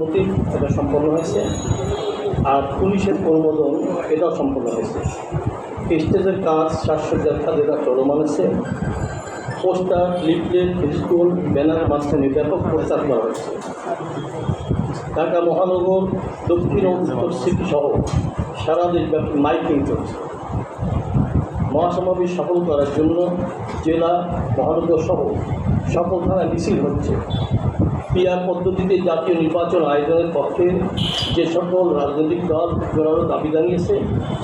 প্রতীক এটা সম্পন্ন হয়েছে। আর পুলিশের অনুমোদন এটাও সম্পন্ন হয়েছে। স্টেজের কাজ কাজ এটা চলমান আছে। পোস্টার, লিফলেট, স্কুল, ব্যানার মাঝখানে ব্যাপক প্রচার করা হয়েছে। ঢাকা মহানগর দক্ষিণ ও উত্তর সিটি সহ সারা দেশব্যাপী মাইকিং চলছে। মহাসমাবেশ সফল করার জন্য জেলা মহানগর সহ সকল থানায় মিছিল হচ্ছে। পিআর পদ্ধতিতে জাতীয় নির্বাচন আয়োজনের পক্ষে যে সকল রাজনৈতিক দল জোরালো দাবি জানিয়েছে,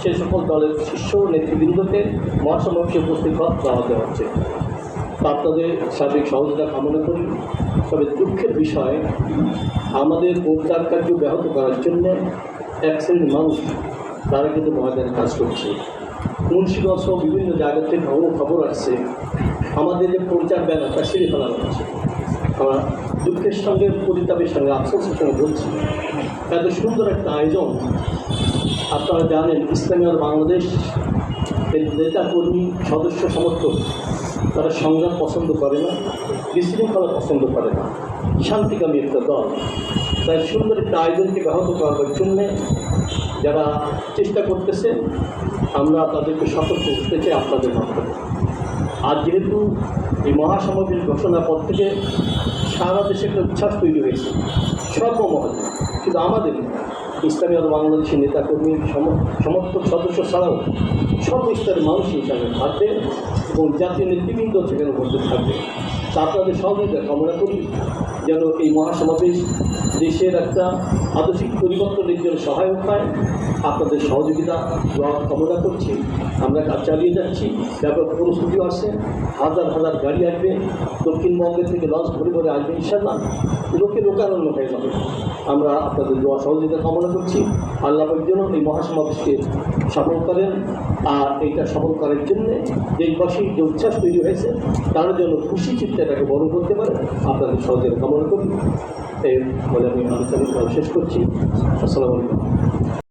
সে সকল দলের শীর্ষ নেতৃবৃন্দকে মহাসমাবেশে উপস্থিত দেওয়া হচ্ছে। তা আপনাদের সার্বিক সহযোগিতা কামনা করি। তবে দুঃখের বিষয়, আমাদের প্রচার কার্য ব্যাহত করার জন্য এক শ্রেণির মানুষ তারা কিন্তু মহাজারে কাজ করছে। মুন্সিগঞ্জ সহ বিভিন্ন জায়গা থেকে খবর খবর আসছে। আমাদের যে প্রচার ব্যানারটা ছিঁড়ে ফেলা হচ্ছে। আমরা দুঃখের সঙ্গে পরিতাপের সঙ্গে, আফসোসের সঙ্গে বলছি। এত সুন্দর একটা আয়োজন। আপনারা জানেন, ইসলামী আল বাংলাদেশ এর নেতা, কর্মী, সদস্য, সমর্থক, তারা সংগ্রাম পছন্দ করে না, বিশৃঙ্খলা পছন্দ করে না। শান্তিকামী একটা দল। তাই সুন্দর একটা আয়োজনকে ব্যাহত করার জন্যে যারা চেষ্টা করতেছে, আমরা তাদেরকে সতর্ক করতে চাই আপনাদের মাধ্যমে। আর যেহেতু এই মহাসমাবেশ ঘোষণার পর থেকে সারা দেশে একটা উচ্ছ্বাস তৈরি হয়েছে, সর্বমহলে। কিন্তু আমাদের ইসলামী আল বাংলাদেশের নেতাকর্মী, সম- সমর্থক সদস্য ছাড়াও সব স্তরের মানুষ হিসাবে থাকবে এবং জাতীয় নেতৃবৃন্দ সেখানে উপস্থিত থাকবে। আপনাদের সহযোগিতা কামনা করি। যেন এই মহাসমাবেশ দেশের একটা আদর্শিক পরিবর্তনের জন্য সহায়ক হয়। আপনাদের সহযোগিতা কামনা করছি। আমরা কাজ চালিয়ে যাচ্ছি। ব্যাপক প্রস্তুতিও আছে। হাজার হাজার গাড়ি আসবে। দক্ষিণবঙ্গে থেকে লঞ্চ ভরে ভরে আসবে ইনশাল্লাহ লোকে লোকারণ্য হয়ে যাবে। আমরা আপনাদের দোয়া, সহযোগিতা কামনা করছি। আল্লাহ জন্য এই মহাসমাবেশকে সফল করেন। আর এইটা সফল করার জন্য দেশবাসী যে উচ্ছ্বাস তৈরি হয়েছে, তার জন্য খুশি চিত্তে এটাকে বড় করতে পারে। আপনাদের সহযোগিতা কামনা করি এই বলে আমি আলোচনা শেষ করছি। আসসালামু আলাইকুম।